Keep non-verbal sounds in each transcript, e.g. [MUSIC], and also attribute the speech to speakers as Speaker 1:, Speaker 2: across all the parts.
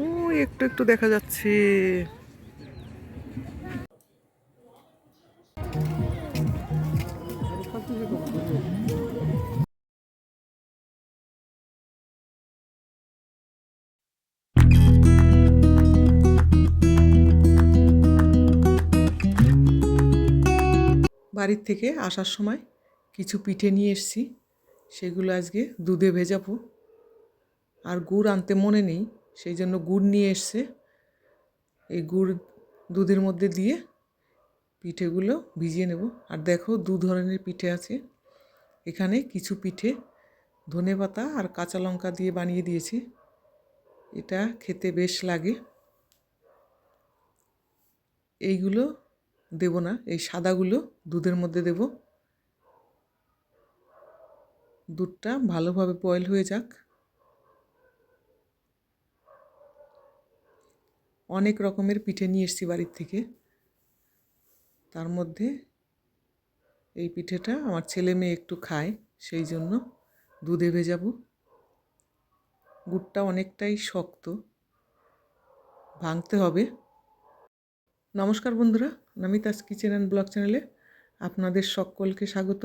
Speaker 1: ও একটু একটু দেখা যাচ্ছে। বাড়ির থেকে আসার সময় কিছু পিঠে নিয়ে এসেছি, সেগুলো আজকে দুধে ভেজাবো। আর গুড় আনতে মনে নেই। সেই জন্য গুড় নিয়ে এসছে। এই গুড় দুধের মধ্যে দিয়ে পিঠেগুলো ভিজিয়ে নেব। আর দেখো দু ধরনের পিঠে আছে। এখানে কিছু পিঠে ধনে পাতা আর কাঁচা লঙ্কা দিয়ে বানিয়ে দিয়েছি। এটা খেতে বেশ লাগে। এইগুলো দেব না, এই সাদাগুলো দুধের মধ্যে দেব। দুধটা ভালোভাবে বয়েল হয়ে যাক। অনেক রকমের পিঠে নিয়ে এসেছি বাড়ির থেকে। তার মধ্যে এই পিঠেটা আমার ছেলে মেয়ে একটু খায়, সেই জন্য দুধে ভেজাবো। গুড়টা অনেকটাই শক্ত। ভাঙতে হবে। নমস্কার বন্ধুরা, নামিতাস কিচেন অ্যান্ড ব্লগ চ্যানেলে আপনাদের সকলকে স্বাগত।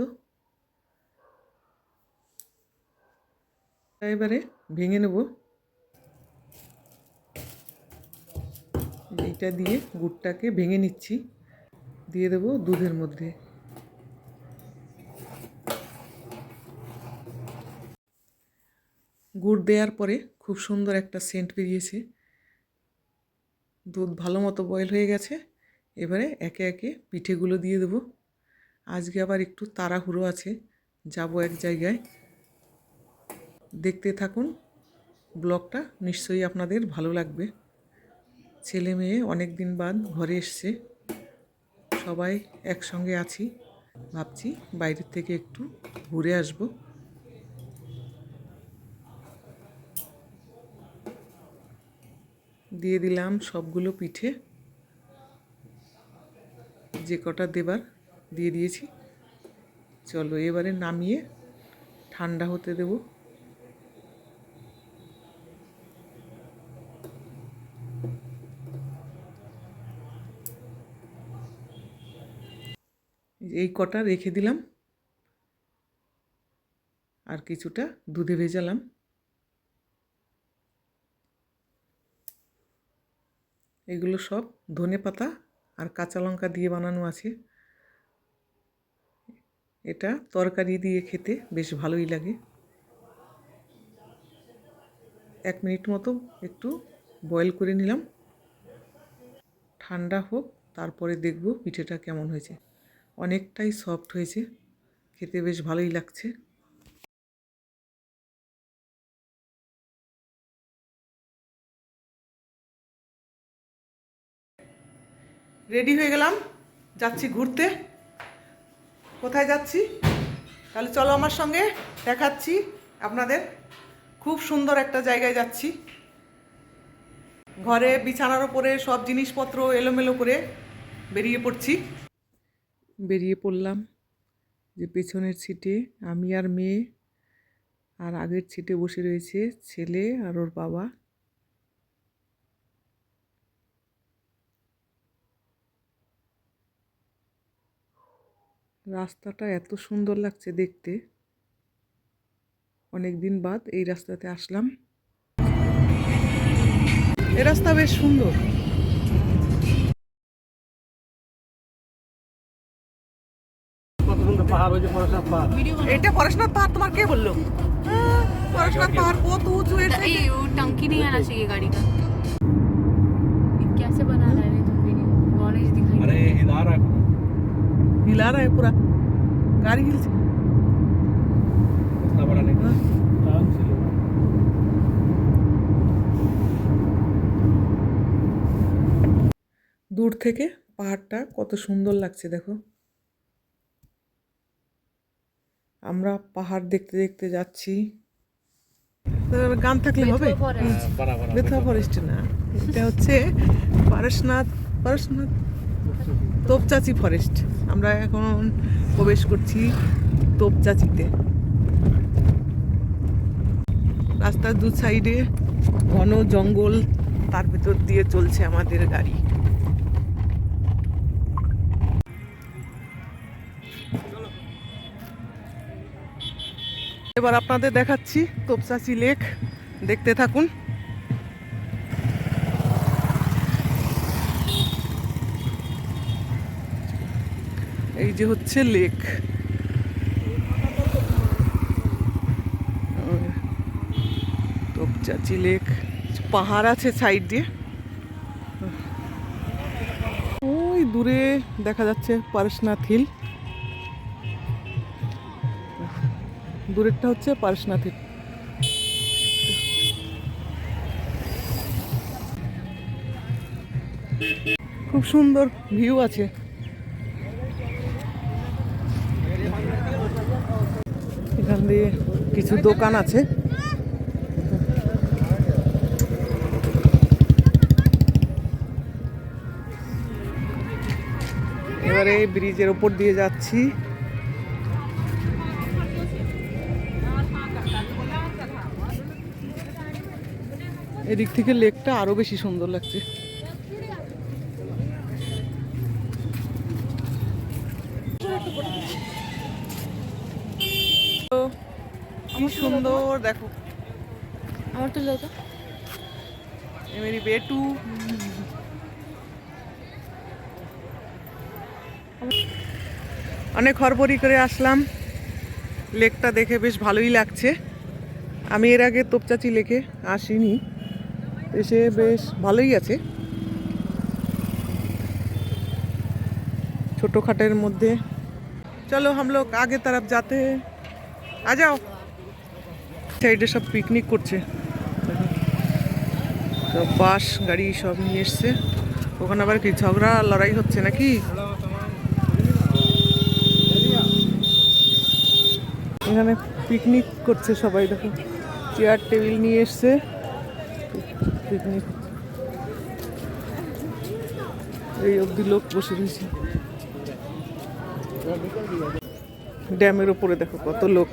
Speaker 1: এবারে ভেঙে নেব এইটা দিয়ে গুড়টাকে ভেঙে নিচ্ছি। দিয়ে দেবো দুধের মধ্যে। গুড় দেওয়ার পরে খুব সুন্দর একটা সেন্ট বেরিয়েছে। দুধ ভালো মতো বয়েল হয়ে গেছে। এবারে একে একে পিঠেগুলো দিয়ে দেবো। আজকে আবার একটু তাড়াহুড়ো আছে। যাব এক জায়গায়। দেখতে থাকুন। ব্লগটা নিশ্চয়ই আপনাদের ভালো লাগবে। ছেলে মেয়ে অনেক দিন বাদ ঘরে এসছে। সবাই একসঙ্গে আছি। ভাবছি বাইরের থেকে একটু ঘুরে আসব। দিয়ে দিলাম সবগুলো পিঠে। যে কটা দেবার দিয়ে দিয়েছি। চলো এবারে নামিয়ে ঠান্ডা হতে দেবো। এই কটা রেখে দিলাম। আর কিছুটা দুধে ভেজালাম। এগুলো সব ধনে পাতা আর কাঁচা লঙ্কা দিয়ে বানানো আছে। এটা তরকারি দিয়ে খেতে বেশ ভালোই লাগে। এক মিনিট মতো একটু বয়েল করে নিলাম। ঠান্ডা হোক, তারপরে দেখব পিঠেটা কেমন হয়েছে। অনেকটাই সফট হয়েছে। খেতে বেশ ভালোই লাগছে। রেডি হয়ে গেলাম। যাচ্ছি ঘুরতে। কোথায় যাচ্ছি? তাহলে চলো আমার সঙ্গে দেখাচ্ছি আপনাদের। খুব সুন্দর একটা জায়গায় যাচ্ছি। ঘরে বিছানার ওপরে সব জিনিসপত্র এলোমেলো করে বেরিয়ে পড়ছি। বেরিয়ে পড়লাম যে পেছনের সিটে আমি আর মেয়ে আর আগের সিটে বসে রয়েছে ছেলে আর ওর বাবা। রাস্তাটা এত সুন্দর লাগছে দেখতে। অনেক দিন বাদ এই রাস্তাতে আসলাম। এ রাস্তা বেশ সুন্দর। পাহাড় ওই যে পড়াশোনার পাহাড়। এটা পড়াশোনার পাহাড়? তোমার কে বলল? পড়াশোনার পাহাড় কত উঁচু
Speaker 2: এই हिला रहा है
Speaker 1: पूरा गाड़ी
Speaker 2: हिल
Speaker 1: দূর থেকে পাহাড়টা কত সুন্দর লাগছে দেখো। আমরা পাহাড় দেখতে দেখতে যাচ্ছি। গান থাকলে হবে? বেথুয়া ফরেস্ট না। এটা হচ্ছে পারশনাথ পারশনাথ তোপচাচি ফরেস্ট আমরা এখন প্রবেশ করছি তোপচাচিতে। রাস্তার দু সাইডে ঘন জঙ্গল তার ভেতর দিয়ে চলছে আমাদের গাড়ি। এবার আপনাদের দেখাচ্ছি তোপসাচি লেক। দেখতে থাকুন। এই যে হচ্ছে লেক। তোপচাচি লেক। পাহাড় আছে সাইড দিয়ে। ওই দূরে দেখা যাচ্ছে পারশনাথ হিল। দূরেরটা হচ্ছে পারশনাথ হিল খুব সুন্দর ভিউ আছে। এখান দিয়ে কিছু দোকান আছে। এবারে ব্রিজের ওপর দিয়ে যাচ্ছি। এদিক থেকে লেকটা আরও বেশি সুন্দর লাগছে। সুন্দর দেখো।
Speaker 3: আমার তো।
Speaker 1: মেরি বেটু অনেক হরবরি করে আসলাম। লেকটা দেখে বেশ ভালোই লাগছে। আমি এর আগে তোপচাচি লেখে আসিনি। এসে বেশ ভালোই আছে। ছোটো খাটের মধ্যে। চলো হাম আগে তারপ যাতে। আ যাও। সাইডে সব পিকনিক করছে। সব বাস, গাড়ি সব নিয়ে এসছে। ওখানে আবার কি ঝগড়া, লড়াই হচ্ছে নাকি? এখানে পিকনিক করছে সবাই, দেখো। চেয়ার টেবিল নিয়ে এসছে। পিকনিক এই অবধি লোক বসে রয়েছে। ড্যামের উপরে দেখো কত লোক।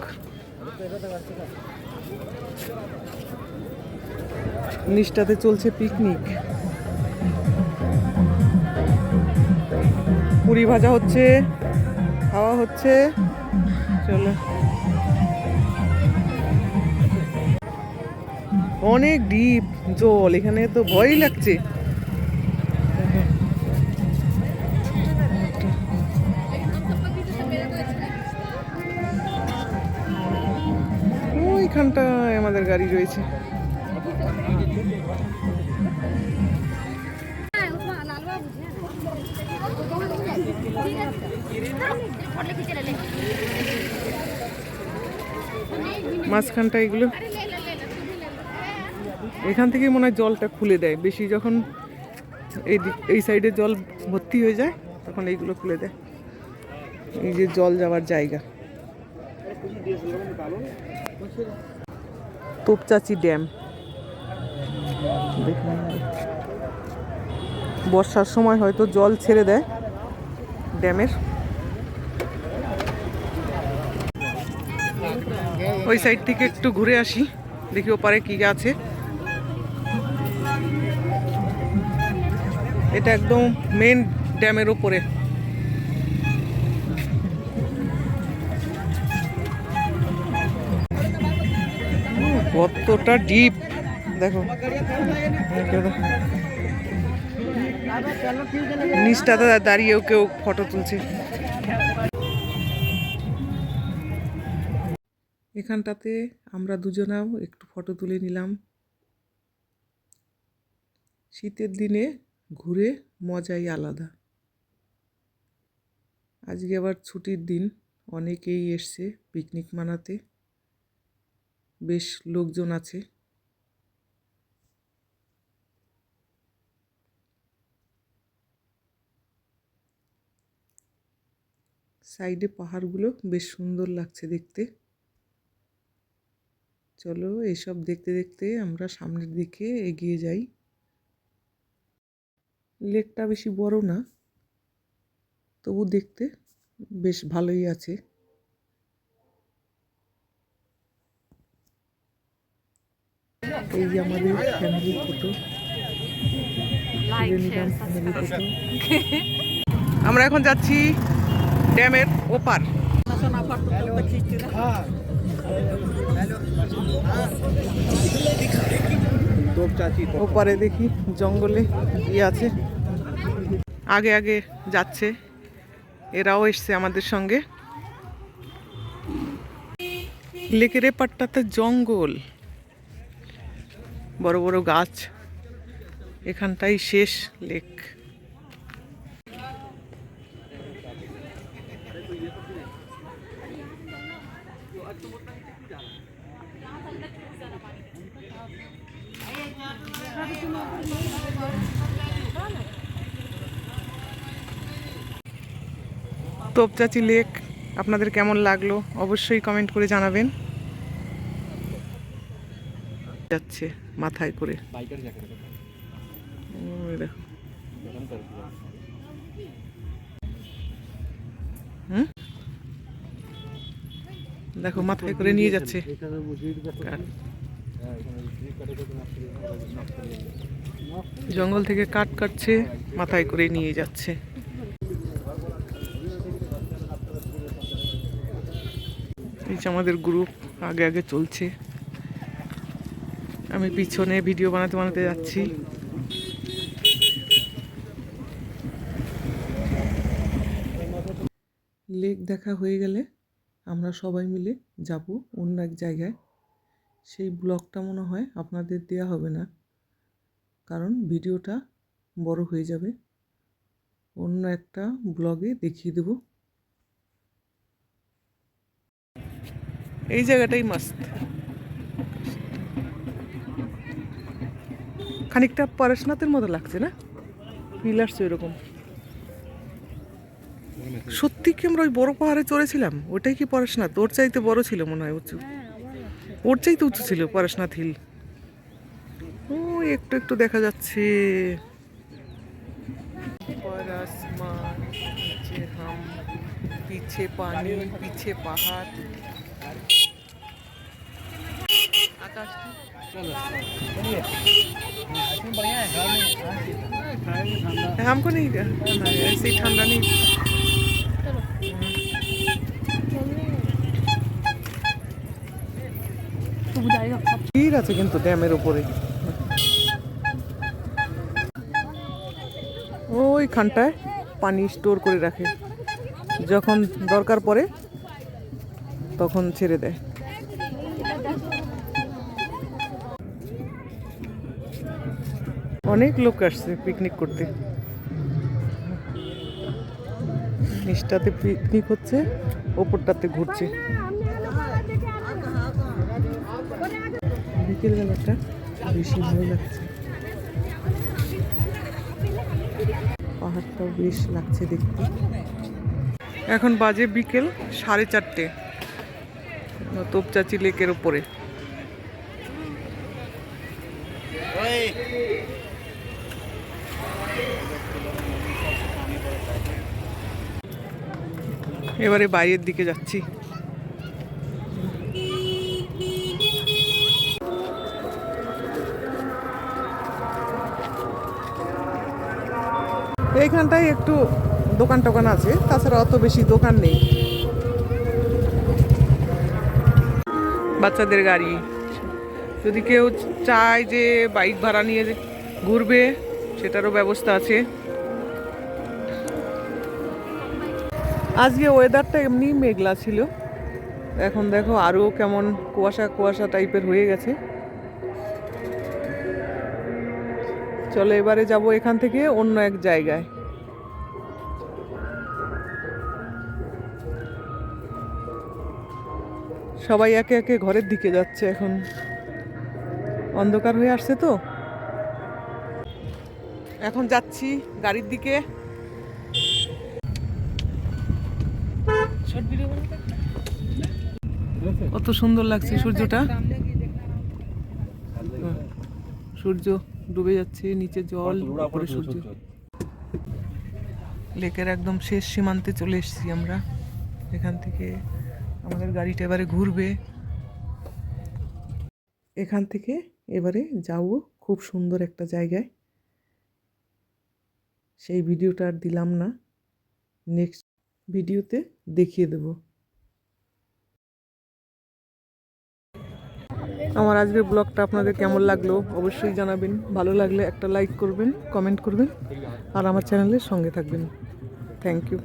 Speaker 1: নিষ্ঠাতে চলছে পিকনিক পুরি ভাজা হচ্ছে, খাওয়া হচ্ছে, চলো। অনেক ডিপ জল এখানে তো ভয়ই লাগছে। ওইখানটায় আমাদের গাড়ি রয়েছে। মাঝখানটা এগুলো এখান থেকে মনে হয় জলটা খুলে দেয়। বেশি যখন এই এই সাইডে জল ভর্তি হয়ে যায়, তখন এইগুলো খুলে দেয়। এই যে জল যাওয়ার জায়গা। তোপচাচি ড্যাম। বর্ষার সময় হয়তো জল ছেড়ে দেয় ড্যামের। ওই সাইড থেকে একটু ঘুরে আসি, দেখি ওপারে কি আছে। এটা একদম মেন ড্যামের উপরে। উম, কতটা ডিপ দেখো। নিচটাতে দাঁড়িয়েও কেউ ফটো তুলছে। এখানটাতে আমরা দুজনাও একটু ফটো তুলে নিলাম। শীতের দিনে ঘুরে মজাই আলাদা। আজকে আবার ছুটির দিন, অনেকেই এসছে পিকনিক মানাতে। বেশ লোকজন আছে। সাইডে পাহাড়গুলো বেশ সুন্দর লাগছে দেখতে। চলো এসব দেখতে দেখতে আমরা সামনের দিকে এগিয়ে যাই। লেকটা বেশি বড় না তবু দেখতে বেশ ভালোই আছে। এই যে আমাদের ফ্যামিলি ফটো [LAUGHS] আমরা এখন যাচ্ছি ড্যামের ওপার। ওপারে দেখি জঙ্গলে ইয়ে আছে। আগে আগে যাচ্ছে। এরাও এসছে আমাদের সঙ্গে। লেকের এপারটাতে জঙ্গল। বড় বড় গাছ। এখানটাই শেষ লেক। তোপচাচি লেক, আপনাদের কেমন লাগল অবশ্যই কমেন্ট করে জানাবেন। যাচ্ছে মাথায় করে। দেখো। মাথায় করে নিয়ে যাচ্ছে। জঙ্গল থেকে কাট কাটছে, মাথায় করে নিয়ে যাচ্ছে। যে আমাদের গ্রুপ আগে আগে চলছে। আমি পিছনে ভিডিও বানাতে বানাতে যাচ্ছি। লেক দেখা হয়ে গেলে আমরা সবাই মিলে যাব অন্য এক জায়গায়। সেই ব্লগটা মনে হয় আপনাদের দেওয়া হবে না, কারণ ভিডিওটা বড় হয়ে যাবে। অন্য একটা ব্লগে দেখিয়ে দেব। এই জায়গাটাই মাস্ত খানিকটা পরেশনাথের মতো লাগছে না? পিলার্স ওইরকম সত্যি কি আমরা ওই বড় পাহাড়ে চড়েছিলাম? ওটাই কি পরেশনাথ? ওর চাইতে বড় ছিল মনে হয়, উঁচু। ওর চাইতে উঁচু ছিল পরেশনাথ হিল ও একটু একটু দেখা যাচ্ছে।
Speaker 2: পিছে পানি, পিছে পাহাড়।
Speaker 1: हमको नहीं करना है ऐसे ही ठंडा नहीं
Speaker 3: तू बुझाएगा सब
Speaker 1: ঠিক আছে কিন্তু ড্যামের উপরে ওইখানটায় পানি স্টোর করে রাখে যখন দরকার পড়ে তখন ছেড়ে দেয় অনেক লোক আসছে পিকনিক করতে। নিচটাতে পিকনিক হচ্ছে, ওপরটাতে ঘুরছে। বিকেলবেলাটা বেশি ভালো লাগছে। পাহাড়টাও বেশ লাগছে দেখতে। এখন বাজে বিকেল সাড়ে চারটে তোপচাচি লেকের ওপরে। এবারে বাইরের দিকে যাচ্ছি। এইখানটায় একটু দোকান টোকান আছে, তাছাড়া অত বেশি দোকান নেই। বাচ্চাদের গাড়ি। যদি কেউ চায় যে বাইক ভাড়া নিয়ে ঘুরবে, সেটারও ব্যবস্থা আছে। আজকে ওয়েদারটা এমনি মেঘলা ছিল। এখন দেখো আরও কেমন কুয়াশা কুয়াশা টাইপের হয়ে গেছে। চলো এবারে যাব এখান থেকে অন্য এক জায়গায়। সবাই একে একে ঘরের দিকে যাচ্ছে এখন। অন্ধকার হয়ে আসছে তো। এখন যাচ্ছি গাড়ির দিকে। কত সুন্দর লাগছে সূর্যটা। সূর্য ডুবে যাচ্ছে, নিচে জল, উপরে সূর্য। লেকের একদম শেষ সীমান্তে চলে এসেছি আমরা। এখান থেকে আমাদের গাড়িটা এবারে ঘুরবে। এখান থেকে এবারে যাব খুব সুন্দর একটা জায়গায়। সেই ভিডিওটা আর দিলাম না। নেক্সট ভিডিওতে দেখিয়ে দেব। আমার আজকের ব্লগটা আপনাদের কেমন লাগল অবশ্যই জানাবেন। ভালো লাগলে একটা লাইক করবেন, কমেন্ট করবেন আর আমার চ্যানেলের সঙ্গে থাকবেন।
Speaker 3: Thank you.